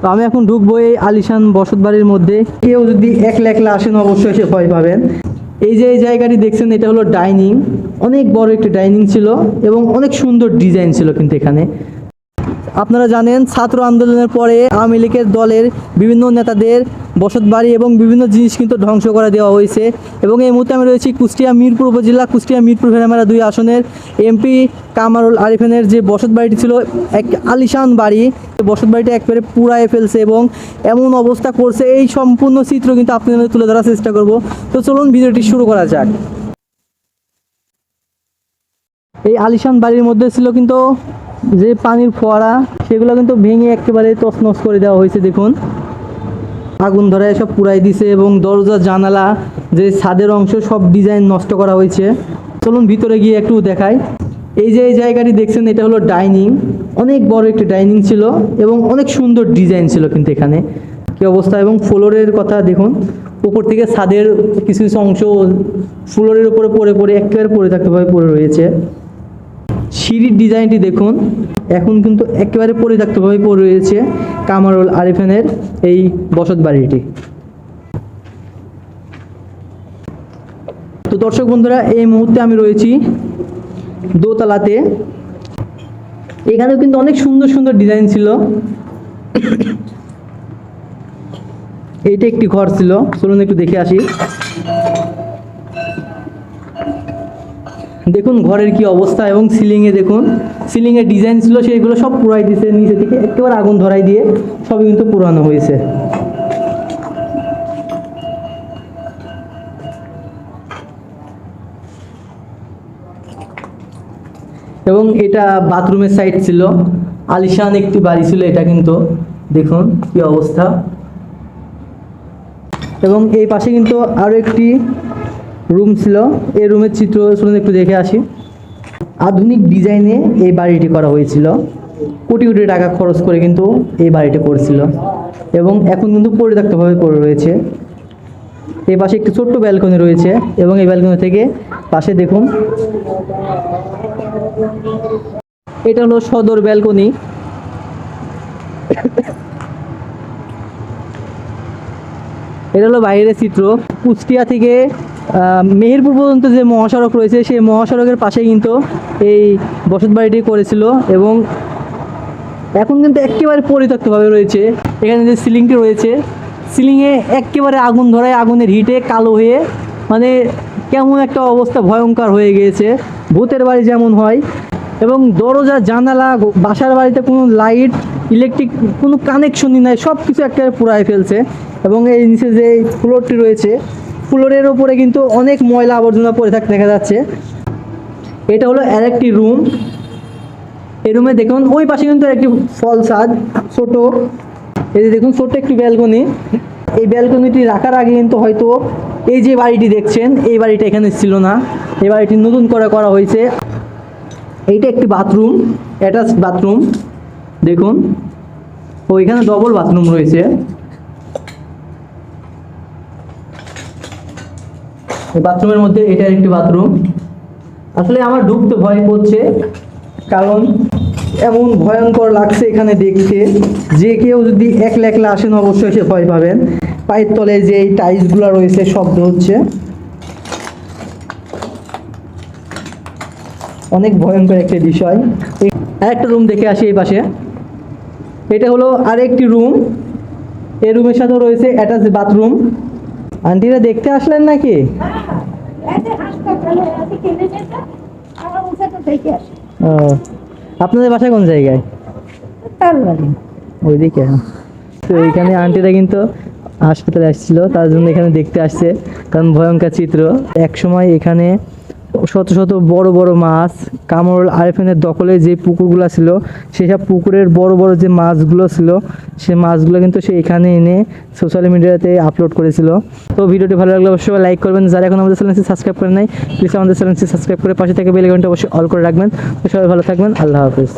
তো আমি এখন ঢুকবো এই আলিশান বসত বাড়ির মধ্যে। কেউ যদি একলা একলা আসেন অবশ্যই সে ভয় পাবেন। এই যে এই জায়গাটি দেখছেন, এটা হলো ডাইনিং। অনেক বড় একটি ডাইনিং ছিল এবং অনেক সুন্দর ডিজাইন ছিল কিন্তু এখানে। আপনারা জানেন, ছাত্র আন্দোলনের পরে আওয়ামী লীগের দলের বিভিন্ন নেতাদের বসত বাড়ি এবং বিভিন্ন জিনিস কিন্তু ধ্বংস করে দেওয়া হয়েছে। এবং এই মুহূর্তে আমি রয়েছি কুষ্টিয়া মিরপুর উপজেলা, কুষ্টিয়া মিরপুর ভেড়ামেলা দুই আসনের এমপি কামারুল আরিফেনের যে বসত বাড়িটি ছিল, এক আলিশান বাড়ি। বসত বাড়িটা একবারে পুরায় ফেলছে এবং এমন অবস্থা করছে। এই সম্পূর্ণ চিত্র কিন্তু আপনাদের তুলে ধরার চেষ্টা করব। তো চলুন ভিডিওটি শুরু করা যাক। এই আলিশান বাড়ির মধ্যে ছিল কিন্তু যে পানির ফোয়ারা, সেগুলো কিন্তু ভেঙে একেবারে তছনছ করে দেওয়া হয়েছে, দেখুন। আগুন ধরে সব পুরাই দিছে এবং দরজা, জানালা, যে ছাদের অংশ, সব ডিজাইন নষ্ট করা হয়েছে। চলুন ভিতরে গিয়ে একটু দেখাই। এই যে এই জায়গাটি দেখছেন, এটা হলো ডাইনিং। অনেক বড় একটি ডাইনিং ছিল এবং অনেক সুন্দর ডিজাইন ছিল কিন্তু এখানে। কি অবস্থা? এবং ফ্লোরের কথা দেখুন, উপর থেকে ছাদের কিছু কিছু অংশ ফ্লোরের উপরে পড়ে পড়ে, একেবারে পড়ে থাকতে পড়ে রয়েছে। সিঁড়ির ডিজাইনটি দেখুন। এখন কিন্তু একেবারে পরিত্যক্তভাবে পড়ে রয়েছে কামারুল আরিফানের এই বসত বাড়িটি। তো দর্শক বন্ধুরা, এই মুহূর্তে আমি রয়েছি দোতলাতে। এখানেও কিন্তু অনেক সুন্দর সুন্দর ডিজাইন ছিল। এইটা একটি ঘর ছিল। চলুন একটু দেখে আসি। দেখুন ঘরের কি অবস্থা এবং সিলিংয়ে দেখুন। সিলিংয়ের ডিজাইন ছিল সেইগুলো সব পুরাই দিয়েছে নিচে থেকে একেবারে আগুন ধরাই দিয়ে সবই কিন্তু পুরানো হয়েছে। এবং এটা বাথরুমের সাইড ছিল, আলিশান একটি বাড়ি ছিল এটা কিন্তু। দেখুন কি অবস্থা। এবং এই পাশে কিন্তু আরও একটি রুম ছিল। এই রুমের চিত্র শুনে একটু দেখে আসি। আধুনিক ডিজাইনে এই বাড়িটি করা হয়েছিল। কোটি কোটি টাকা খরচ করে কিন্তু এই বাড়িটি করেছিল। এবং এখন কিন্তু পরিত্যক্তভাবে পড়ে রয়েছে। এই পাশে একটি ছোট্ট ব্যালকনি রয়েছে এবং এই ব্যালকনি থেকে পাশে দেখুন। এটা হলো সদর ব্যালকনি। এটা হলো বাইরের চিত্র। কুষ্টিয়া থেকে মেহেরপুর পর্যন্ত যে মহাসড়ক রয়েছে, সেই মহাসড়কের পাশে কিন্তু এই বসত বাড়িটি করেছিল এবং এখন কিন্তু একেবারে পরিত্যক্তভাবে রয়েছে। এখানে যে সিলিংটি রয়েছে, সিলিংয়ে একেবারে আগুন ধরায় আগুনের হিটে কালো হয়ে মানে কেমন একটা অবস্থা ভয়ঙ্কর হয়ে গিয়েছে। ভূতের বাড়ি যেমন হয় এবং দরজা, জানালা, বাসার বাড়িতে কোনো লাইট, ইলেকট্রিক কোনো কানেকশনই নাই সব কিছু একেবারে পুরাই ফেলছে এবং এই নিচে যে ফ্লোরটি রয়েছে ফ্লোরের ওপরে কিন্তু অনেক ময়লা আবর্জনা পড়ে থাকতে দেখা যাচ্ছে। এটা হলো আর একটি রুম। এই রুমে দেখুন, ওই পাশে কিন্তু একটি ফল ছাদ, ছোট। এই যে দেখুন, ছোট্ট একটি ব্যালকনি। এই ব্যালকনিটি রাখার আগে কিন্তু হয়তো এই যে বাড়িটি দেখছেন, এই বাড়িটা এখানে ছিল না। এই বাড়িটি নতুন করে করা হয়েছে। এইটা একটি বাথরুম অ্যাটাচ বাথরুম। দেখুন ও এখানে ডবল বাথরুম রয়েছে। বাথরুমের মধ্যে এটা একটি বাথরুম। আসলে আমার ঢুকতে ভয় করছে, কারণ এমন ভয়ঙ্কর লাগছে এখানে দেখতে যে কেউ যদি একলা একলা আসেন অবশ্যই সে ভয় পাবেন। পায়ের তলে যে এই টাইলসগুলো রয়েছে, শব্দ হচ্ছে। অনেক ভয়ঙ্কর একটা বিষয়। আরেকটা রুম দেখে আসি এই পাশে। এটা হলো আরেকটি রুম এই রুমের সাথেও রয়েছে অ্যাটাচ বাথরুম আন্টিরা দেখতে আসলেন নাকি? আপনাদের বাসা কোন জায়গায়? ওইদিকে। তো এইখানে আন্টিরা কিন্তু হাসপাতালে আসছিল, তার জন্য এখানে দেখতে আসছে। কারণ ভয়ঙ্কর চিত্র। এক সময় এখানে শত শত বড় বড় মাছ, কামরুল, আরেফিনের দখলে যে পুকুরগুলো ছিল, সেসব পুকুরের বড় বড় যে মাছগুলো ছিল, সে মাছগুলো কিন্তু সে এখানে এনে সোশ্যাল মিডিয়াতে আপলোড করেছিল। তো ভিডিওটি ভালো লাগলে অবশ্যই লাইক করবেন। যারা এখন আমাদের চ্যানেলটি সাবস্ক্রাইব করে নাই প্লিজ আমাদের চ্যানেলটি সাবস্ক্রাইব করে পাশে থেকে বেল আইকনটা অবশ্যই অল করে রাখবেন। তো সবাই ভালো থাকবেন। আল্লাহ হাফিজ।